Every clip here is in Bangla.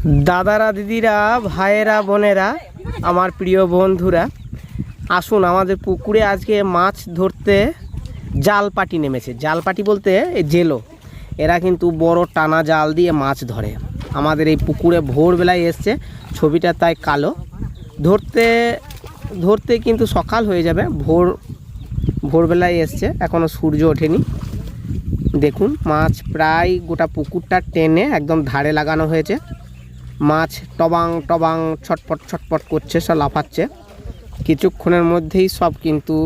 দাদারা, দিদিরা, ভাইয়েরা, বোনেরা, আমার প্রিয় বন্ধুরা, আসুন আমাদের পুকুরে আজকে মাছ ধরতে জাল পাটি নেমেছে। জাল পাটি বলতে জেলো, এরা কিন্তু বড় টানা জাল দিয়ে মাছ ধরে। আমাদের এই পুকুরে ভোরবেলায় এসছে, ছবিটা তাই কালো। ধরতে ধরতে কিন্তু সকাল হয়ে যাবে, ভোর, ভোরবেলায় এসছে এখনও সূর্য ওঠেনি। দেখুন, মাছ প্রায় গোটা পুকুরটা টেনে একদম ধারে লাগানো হয়েছে। মাছ টবাং টবাং ছটপট ছটপট করছে, সব লাফাচ্ছে। কিছুক্ষণের মধ্যেই সব কিন্তু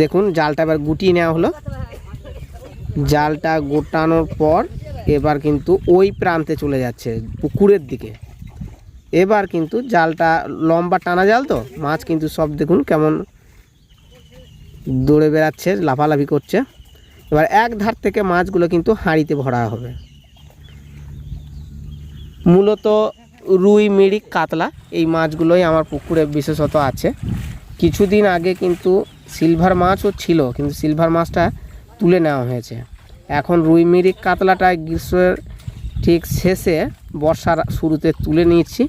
দেখুন, জালটা এবার গুটিয়ে নেওয়া হলো। জালটা গোটানোর পর এবার কিন্তু ওই প্রান্তে চলে যাচ্ছে, পুকুরের দিকে। এবার কিন্তু জালটা লম্বা টানা জাল তো, মাছ কিন্তু সব দেখুন কেমন দৌড়ে বেড়াচ্ছে, লাফালাফি করছে। এবার এক ধার থেকে মাছগুলো কিন্তু হাঁড়িতে ভরা হবে। মূলত রুই মিরিক কাতলা এই মাছগুলোই আমার পুকুরে বিশেষত আছে। কিছুদিন আগে কিন্তু সিলভার মাছও ছিল কিন্তু সিলভার মাছটা তুলে নেওয়া হয়েছে। এখন রুই মিরিক কাতলাটা গ্রীষ্মের ঠিক শেষে বর্ষার শুরুতে তুলে নিয়েছি।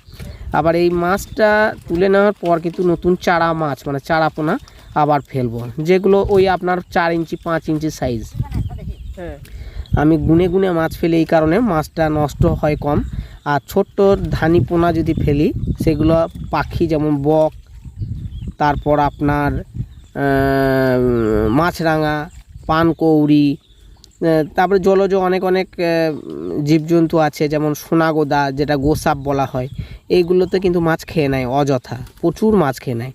আবার এই মাছটা তুলে নেওয়ার পর কিন্তু নতুন চারা মাছ মানে চারা পোনা আবার ফেলব যেগুলো ওই আপনার চার ইঞ্চি পাঁচ ইঞ্চি সাইজ আমি গুনে গুনে মাছ ফেলি এই কারণে মাছটা নষ্ট হয় কম। আর ছোট্ট ধানি পোনা যদি ফেলি, সেগুলো পাখি যেমন বক, তারপর আপনার মাছরাঙা, পানকৌড়ি তারপরে জলজ অনেক অনেক জীবজন্তু আছে, যেমন সোনাগোদা, যেটা গোসাপ বলা হয়, এইগুলোতে কিন্তু মাছ খেয়ে নেয় অযথা, প্রচুর মাছ খেয়ে নেয়।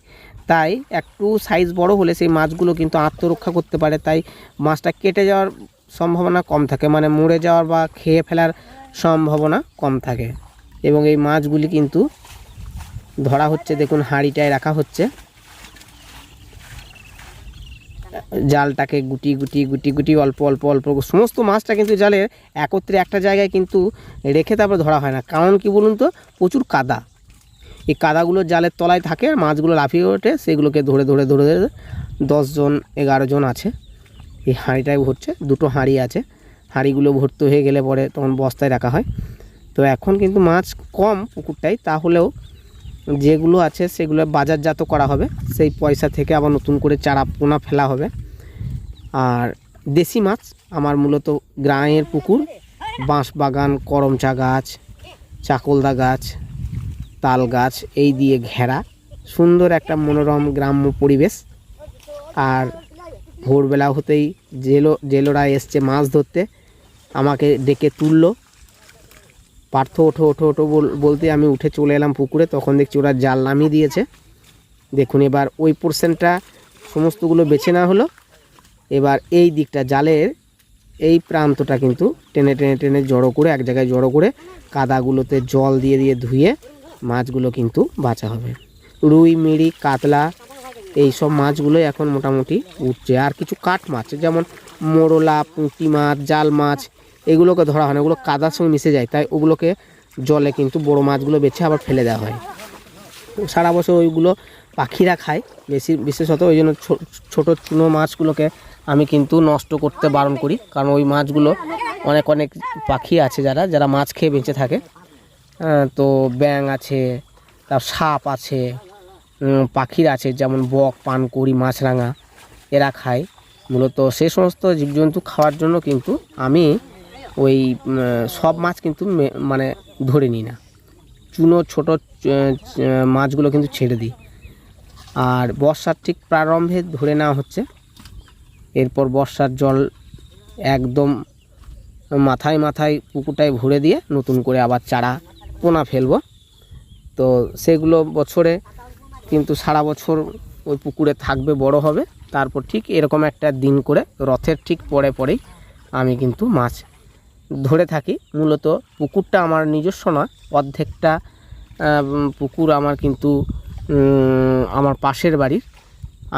তাই একটু সাইজ বড় হলে সেই মাছগুলো কিন্তু আত্মরক্ষা করতে পারে, তাই মাছটা কেটে যাওয়ার সম্ভাবনা কম থাকে মানে মরে যাওয়ার বা খেয়ে ফেলার সম্ভাবনা কম থাকে। এবং এই মাছগুলি কিন্তু ধরা হচ্ছে, দেখুন হাঁড়িটায় রাখা হচ্ছে। জালটাকে গুটি গুটি গুটি গুটি, অল্প অল্প অল্প সমস্ত মাছটা কিন্তু জালে একত্রে একটা জায়গায় কিন্তু রেখে তারপর ধরা হয় না। কারণ কি বলুন তো? প্রচুর কাদা। এই কাদাগুলো জালের তলায় থাকে আর মাছগুলো লাফিয়ে ওঠে, সেগুলোকে ধরে ধরে ধরে ধরে দশজন এগারো জন আছে। এই হাঁড়িটায় ভরছে দুটো হাঁড়ি আছে। হাঁড়িগুলো ভর্তি হয়ে গেলে পরে তখন বস্তায় রাখা হয়। তো এখন কিন্তু মাছ কম পুকুরটায়, তাহলেও যেগুলো আছে সেগুলো বাজারজাত করা হবে। সেই পয়সা থেকে আবার নতুন করে চারা পোনা ফেলা হবে। আর দেশি মাছ আমার মূলত গ্রামের পুকুর বাঁশ বাগান করমচা গাছ, চাকলদা গাছ, তাল গাছ, এই দিয়ে ঘেরা। সুন্দর একটা মনোরম গ্রাম্য পরিবেশ। আর ভোরবেলা হতেই জেলো জেলোরা এসছে মাছ ধরতে, আমাকে ডেকে তুললো। পার্থ ওঠো ওঠো ওঠো বল- বলতে আমি উঠে চলে এলাম পুকুরে, তখন দেখছি ওরা জাল নামিয়ে দিয়েছে। দেখুন এবার ওই পোর্শনটা সমস্তগুলো বেছে নেওয়া হলো। এবার এই দিকটা, জালের এই প্রান্তটা কিন্তু টেনে টেনে টেনে জড়ো করে, এক জায়গায় জড়ো করে কাদাগুলোতে জল দিয়ে দিয়ে ধুয়ে মাছগুলো কিন্তু বাঁচা হবে। রুই, মিড়ি, কাতলা এই সব মাছগুলোই এখন মোটামুটি উঠছে। আর কিছু কাঠ মাছ, যেমন মোরলা, পুঁটি মাছ, জাল মাছ, এগুলোকে ধরা হয় না ওগুলো কাদার সঙ্গে মিশে যায়, তাই ওগুলোকে জলে কিন্তু বড় মাছগুলো বেছে আবার ফেলে দেওয়া হয়। সারা বছর ওইগুলো পাখিরা খায়, বেশি বিশেষত ওই জন্য ছোটো চুনো মাছগুলোকে আমি কিন্তু নষ্ট করতে বারণ করি, কারণ ওই মাছগুলো অনেক অনেক পাখি আছে যারা যারা মাছ খেয়ে বেঁচে থাকে। তো ব্যাং আছে, তার সাপ আছে পাখির আছে, যেমন বক পানকড়ি মাছরাঙা, এরা খায়। মূলত সে সমস্ত জীবজন্তু খাওয়ার জন্য কিন্তু আমি ওই সব মাছ কিন্তু মানে ধরে নিই না। চুনো, ছোটো মাছগুলো কিন্তু ছেড়ে দিই। আর বর্ষার ঠিক প্রারম্ভে ধরে নেওয়া হচ্ছে। এরপর বর্ষার জল একদম মাথায় মাথায় পুকুরটায় ভরে দিয়ে নতুন করে আবার চারা পোনা ফেলব। তো সেগুলো বছরে কিন্তু সারা বছর ওই পুকুরে থাকবে, বড় হবে। তারপর ঠিক এরকম একটা দিন করে, রথের ঠিক পরে পরেই আমি কিন্তু মাছ ধরে থাকি। মূলত পুকুরটা আমার নিজস্ব নয়, অর্ধেকটা পুকুর আমার কিন্তু আমার পাশের বাড়ির।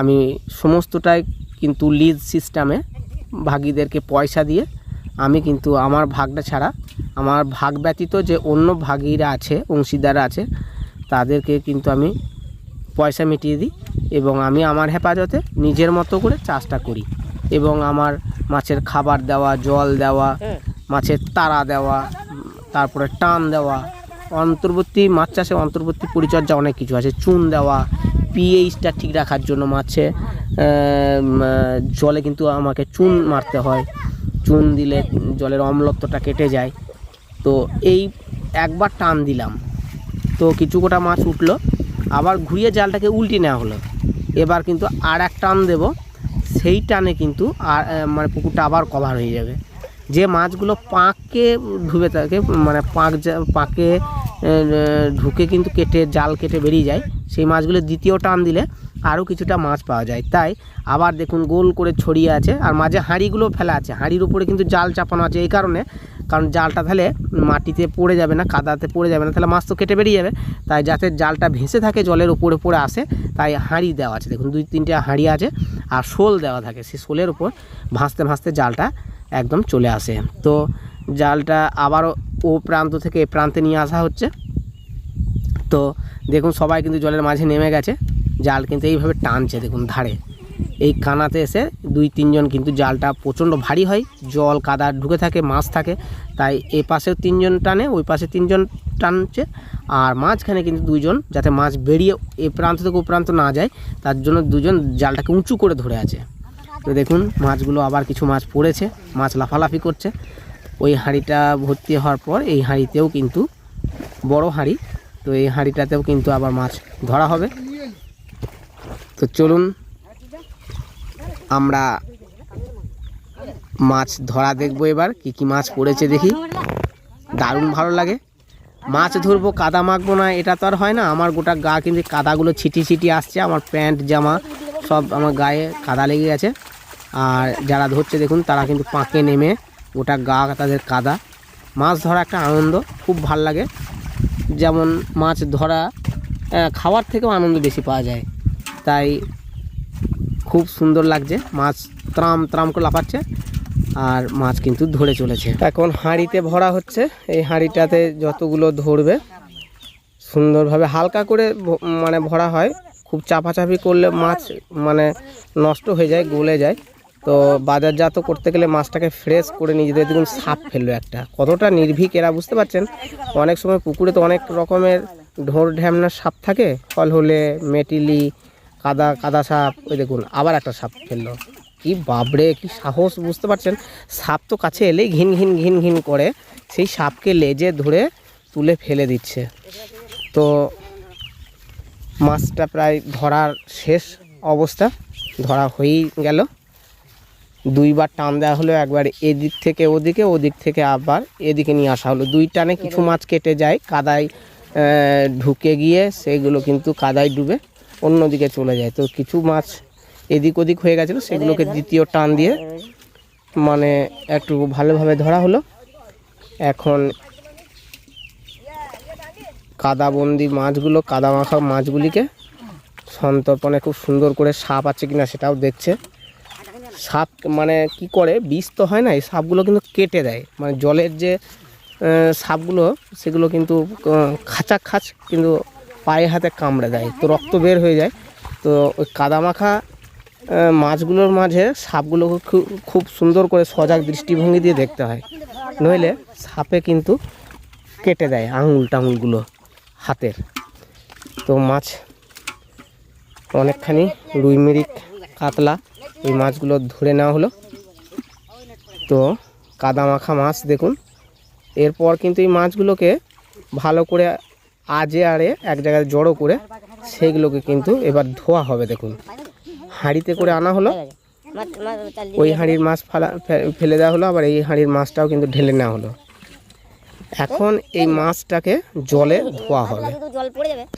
আমি সমস্তটাই কিন্তু লিজ সিস্টেমে ভাগীদেরকে পয়সা দিয়ে আমি কিন্তু আমার ভাগটা ছাড়া, আমার ভাগ ব্যতীত যে অন্য ভাগীরা আছে, অংশীদাররা আছে, তাদেরকে কিন্তু আমি পয়সা মিটিয়ে দিই এবং আমি আমার হেফাজতে নিজের মতো করে চাষটা করি এবং আমার মাছের খাবার দেওয়া জল দেওয়া মাছের তারা দেওয়া তারপরে টান দেওয়া অন্তর্বর্তী মাছ চাষে অন্তর্বর্তী পরিচর্যা অনেক কিছু আছে। চুন দেওয়া পিএইচটা ঠিক রাখার জন্য মাছে জলে কিন্তু আমাকে চুন মারতে হয়। চুন দিলে জলের অম্লত্বটা কেটে যায়। তো এই একবার টান দিলাম। তো কিছু গোটা মাছ উঠল। আবার ঘুরিয়ে জালটাকে উল্টে নেওয়া হলো। এবার কিন্তু আর এক টান দেবো। সেই টানে কিন্তু আর মানে পুকুরটা আবার কভার হয়ে যাবে। যে মাছগুলো পাঁকে ডুবে থাকে মানে পাঁক পাঁকে ঢুকে কিন্তু কেটে, জাল কেটে বেরিয়ে যায়। সেই মাছগুলো দ্বিতীয় টান দিলে আরও কিছুটা মাছ পাওয়া যায়। তাই আবার দেখুন গোল করে ছড়িয়ে আছে আর মাঝে হাঁড়িগুলো ফেলা আছে। হাঁড়ির উপরে কিন্তু জাল চাপানো আছে এই কারণে। কারণ জালটা তাহলে মাটিতে পড়ে যাবে না, কাদাতে পড়ে যাবে না, তাহলে মাছ তো কেটে বেরিয়ে যাবে। তাই যাতে জালটা ভেসে থাকে, জলের উপরে পড়ে আসে, তাই হাঁড়ি দেওয়া আছে। দেখুন দুই তিনটে হাঁড়ি আছে আর শোল দেওয়া থাকে। সেই শোলের উপর ভাসতে ভাসতে জালটা একদম চলে আসে। তো জালটা আবারও ও প্রান্ত থেকে এ প্রান্তে নিয়ে আসা হচ্ছে। তো দেখুন সবাই কিন্তু জলের মাঝে নেমে গেছে। জাল কিন্তু এইভাবে টানছে, দেখুন ধারে। এই কানাতে এসে দুই, তিনজন কিন্তু জালটা প্রচণ্ড ভারী হয়। জল, কাদা ঢুকে থাকে, মাছ থাকে। তাই এ পাশেও তিনজন টানে, ওই পাশে তিনজন টানছে। আর মাঝখানে কিন্তু দুজন যাতে মাছ বেরিয়ে এ প্রান্ত থেকে ও প্রান্ত না যায়, তার জন্য দুজন জালটাকে উঁচু করে ধরে আছে। তো দেখুন, মাছগুলো আবার কিছু মাছ পড়েছে, মাছ লাফালাফি করছে। ওই হাঁড়িটা ভর্তি হওয়ার পর এই হাঁড়িতেও কিন্তু বড় হাঁড়ি তো এই হাঁড়িটাতেও কিন্তু আবার মাছ ধরা হবে। তো চলুন, আমরা মাছ ধরা দেখব এবার, কি কি মাছ পড়েছে দেখি। দারুণ ভালো লাগে। মাছ ধরবো, কাদা মাখবো না, এটা তো আর হয় না। আমার গোটা গা কিন্তু কাদাগুলো ছিটি ছিটি আসছে, আমার প্যান্ট, জামা সব আমার গায়ে কাদা লেগে গেছে। আর যারা ধরছে দেখুন, তারা কিন্তু পাঁকে নেমে গোটা গা তাদের কাদা। মাছ ধরা একটা আনন্দ, খুব ভালো লাগে। যেমন মাছ ধরা খাওয়ার থেকেও আনন্দ বেশি পাওয়া যায়। তাই খুব সুন্দর লাগছে। মাছ ত্রাম ত্রাম করে লাফাচ্ছে আর মাছ কিন্তু ধরে চলেছে। এখন হাঁড়িতে ভরা হচ্ছে। এই হাঁড়িটাতে যতগুলো ধরবে, সুন্দরভাবে হালকা করে মানে ভরা হয়। খুব চাপাচাপি করলে মাছ মানে নষ্ট হয়ে যায়, গলে যায়। তো বাজারজাত করতে গেলে মাছটাকে ফ্রেশ করে নিজেদের দেখুন সাপ ফেলল একটা। কতটা নির্ভীক এরা, বুঝতে পারছেন? অনেক সময় পুকুরে তো অনেক রকমের ঢোর ঢ্যামনা সাপ থাকে, ফল হলে মেটিলি, কাদা কাদা সাপ, ওই দেখুন, আবার একটা সাপ ফেলল। কি বাবরে, কি সাহস, বুঝতে পারছেন? সাপ তো কাছে এলেই ঘিন ঘিন ঘিন ঘিন করে, সেই সাপকে লেজে ধরে তুলে ফেলে দিচ্ছে। তো মাছটা প্রায় ধরার শেষ অবস্থা, ধরা হয়েই গেল। দুইবার টান দেওয়া হলো, একবার এদিক থেকে ওদিকে, ওদিক থেকে আবার এদিকে নিয়ে আসা হলো। দুই টানে কিছু মাছ কেটে যায়, কাদায় ঢুকে গিয়ে সেগুলো কিন্তু কাদায় ডুবে অন্যদিকে চলে যায়। তো কিছু মাছ এদিক ওদিক হয়ে গেছিল, সেগুলোকে দ্বিতীয় টান দিয়ে মানে একটু ভালোভাবে ধরা হলো। এখন কাদাবন্দি মাছগুলো কাদা মাখা মাছগুলিকে সন্তর্পণে খুব সুন্দর করে সাপ আছে কিনা সেটাও দেখছে। সাপ মানে কি করে? বিষ তো হয় না, এই সাপগুলো কিন্তু কেটে দেয়। মানে জলের যে সাপগুলো, সেগুলো কিন্তু খাঁচা খাচ কিন্তু পায়ে হাতে কামড়ে দেয়। তো রক্ত বের হয়ে যায়। তো ওই কাদামাখা মাছগুলোর মাঝে সাপগুলোকে খুব সুন্দর করে সজাগ দৃষ্টিভঙ্গি দিয়ে দেখতে হয়। নইলে সাপে কিন্তু কেটে দেয় আঙুল টাঙুলগুলো হাতের। তো মাছ অনেকখানি রুই মিরিক কাতলা এই মাছগুলো ধরে নেওয়া হলো। তো কাদা মাখা মাছ দেখুন। এরপর কিন্তু এই মাছগুলোকে ভালো করে আজে আড়ে এক জায়গায় জড়ো করে সেইগুলোকে কিন্তু এবার ধোয়া হবে দেখুন। হাঁড়িতে করে আনা হলো। ওই হাঁড়ির মাছ ফালা ফেলে দেওয়া হলো। আবার এই হাঁড়ির মাছটাও কিন্তু ঢেলে নেওয়া হলো। এখন এই মাছটাকে জলে ধোয়া হবে।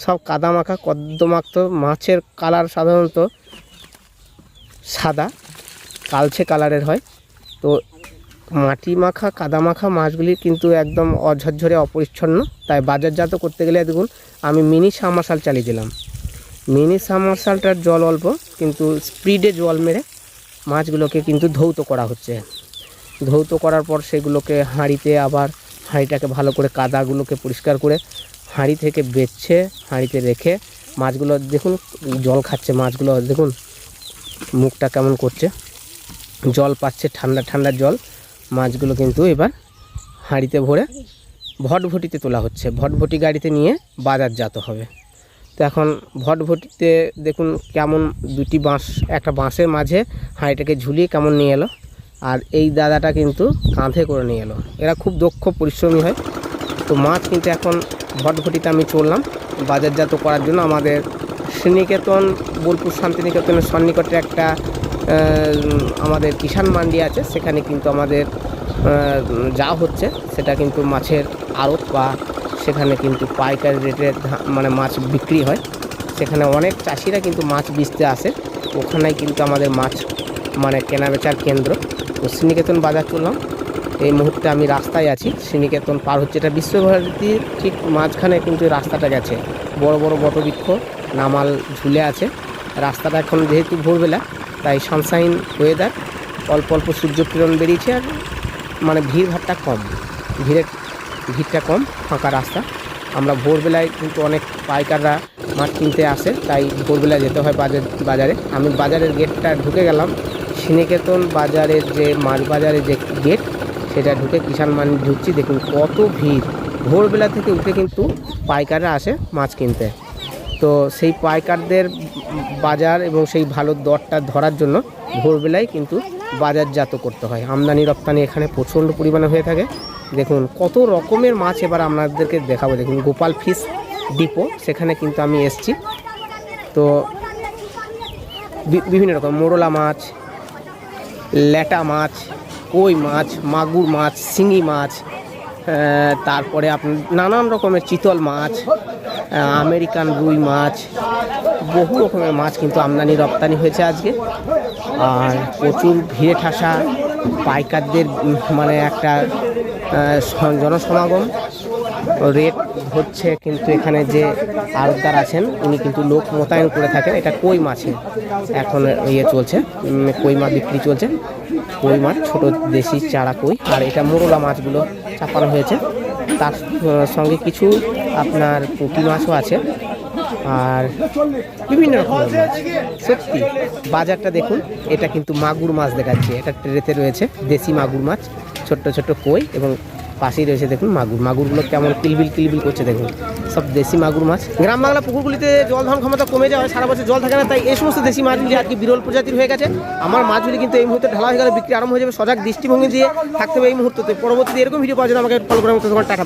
সব কাদা মাখা কদ্দমাক্ত মাছের কালার সাধারণত সাদা, কালচে কালারের হয়। তো মাটি মাখা, কাদা মাখা মাছগুলি কিন্তু একদম অঝরঝরে অপরিচ্ছন্ন। তাই বাজারজাত করতে গেলে দেখুন, আমি মিনি সামাশাল চালিয়ে দিলাম। মিনি সামাশালটার জল অল্প, কিন্তু স্পিডে জল মেরে মাছগুলোকে কিন্তু ধৌত করা হচ্ছে। ধৌত করার পর সেগুলোকে হাঁড়িতে আবার হাঁড়িটাকে ভালো করে কাদাগুলোকে পরিষ্কার করে হাঁড়ি থেকে বেচ্ছে হাঁড়িতে রেখে মাছগুলো দেখুন, জল খাচ্ছে মাছগুলো, দেখুন। মুখটা কেমন করছে? জল পাচ্ছে, ঠান্ডা ঠান্ডা জল। মাছগুলো কিন্তু এবার হাঁড়িতে ভরে ভটভটিতে তোলা হচ্ছে। ভটভটি গাড়িতে নিয়ে বাজারজাত হবে। তো এখন ভটভটিতে দেখুন কেমন দুটি বাঁশ, একটা বাঁশের মাঝে হাঁড়িটাকে ঝুলিয়ে কেমন নিয়ে এলো। আর এই দাদাটা কিন্তু কাঁধে করে নিয়ে এলো। এরা খুব দক্ষ, পরিশ্রমী হয়। তো মাছ কিন্তু এখন ভটভটিতে আমি চললাম। বাজারজাত করার জন্য আমাদের শ্রীনিকেতন বোলপুর শান্তিনিকেতনের সন্নিকটে একটা আমাদের কিষাণ মান্ডি আছে, সেখানে কিন্তু আমাদের যা হচ্ছে। সেটা কিন্তু মাছের আড়ত বা সেখানে কিন্তু পাইকারি রেটে মানে মাছ বিক্রি হয়। সেখানে অনেক চাষিরা কিন্তু মাছ বেচতে আসে। ওখানেই কিন্তু আমাদের মাছ মানে কেনাবেচার কেন্দ্র। তো শ্রীনিকেতন বাজার চললাম। এই মুহূর্তে আমি রাস্তায় আছি। শ্রীনিকেতন পার হচ্ছে, এটা বিশ্বভারতীর ঠিক মাঝখানে কিন্তু রাস্তাটা গেছে। বড় বড় বটবৃক্ষ। নামাল ঝুলে আছে। রাস্তাটা এখন যেহেতু ভোরবেলা, তাই সানসাইন ওয়েদার অল্প অল্প সূর্যকিরণ বেরিয়েছে আর মানে ভিড় ভাড়টা কম। ভিড়ের ভিড়টা কম, ফাঁকা রাস্তা। আমরা ভোরবেলায় কিন্তু অনেক পাইকাররা মাছ কিনতে আসে, তাই ভোরবেলায় যেতে হয় বাজার বাজারে। আমি বাজারের গেটটা ঢুকে গেলাম। শ্রীনিকেতন বাজারের যে মাছ বাজারের যে গেট সেটা ঢুকে কিষাণ মান ঢুকছি। দেখুন কত ভিড়। ভোরবেলা থেকে উঠে কিন্তু পাইকাররা আসে মাছ কিনতে। তো সেই পাইকারদের বাজার এবং সেই ভালো দরটা ধরার জন্য ভোরবেলায় কিন্তু বাজারজাত করতে হয়। আমদানি রপ্তানি এখানে প্রচণ্ড পরিমাণে হয়ে থাকে। দেখুন, কত রকমের মাছ এবার আপনাদেরকে দেখাবো। দেখুন, গোপাল ফিশ ডিপো, সেখানে কিন্তু আমি এসছি। তো বিভিন্ন রকম, মোরলা মাছ, ল্যাটা মাছ, কই মাছ, মাগুর মাছ, শিঙি মাছ তারপরে আপনার নানান রকমের চিতল মাছ আমেরিকান রুই মাছ, বহু রকমের মাছ কিন্তু আমদানি রপ্তানি হয়েছে আজকে। আর প্রচুর ভিড়ে ঠাসা পাইকারদের মানে একটা জনসমাগম। রেট হচ্ছে কিন্তু এখানে যে আড়তদার আছেন, উনি কিন্তু লোক মোতায়েন করে থাকেন। এটা কই মাছের এখন ইয়ে চলছে কই মাছ বিক্রি চলছে? কই মাছ, ছোট দেশি চারা কই। আর এটা মোরলা মাছগুলো চাপানো হয়েছে। তার সঙ্গে কিছু আপনার পুঁটি মাছও আছে। আর বিভিন্ন রকমের মাছ। সত্যি, বাজারটা দেখুন, এটা কিন্তু মাগুর মাছ দেখাচ্ছে। এটা ট্রেতে রয়েছে, দেশি মাগুর মাছ, ছোট্ট ছোট্ট কই এবং পাশেই রয়েছে দেখুন মাগুর। মাগুরগুলো কেমন কিলবিল কিলবিল করছে দেখুন। সব দেশি মাগুর মাছ। গ্রাম বাংলা পুকুরগুলিতে জল ধারণ ক্ষমতা কমে যাওয়া সারা বছর জল থাকে না, তাই এই সমস্ত দেশি মাছগুলি আজকে বিরল প্রজাতির হয়ে গেছে। আমার মাছগুলি কিন্তু এই মুহূর্তে ঢালা হয়ে গেলে, বিক্রি আরম্ভ হয়ে যাবে সজাগ দৃষ্টিভঙ্গি দিয়ে থাকতে হবে এই মুহূর্তে পরবর্তীতে এরকম ভিডিও পাওয়ার জন্য আমাকে ফলো মতো তোমার টাকা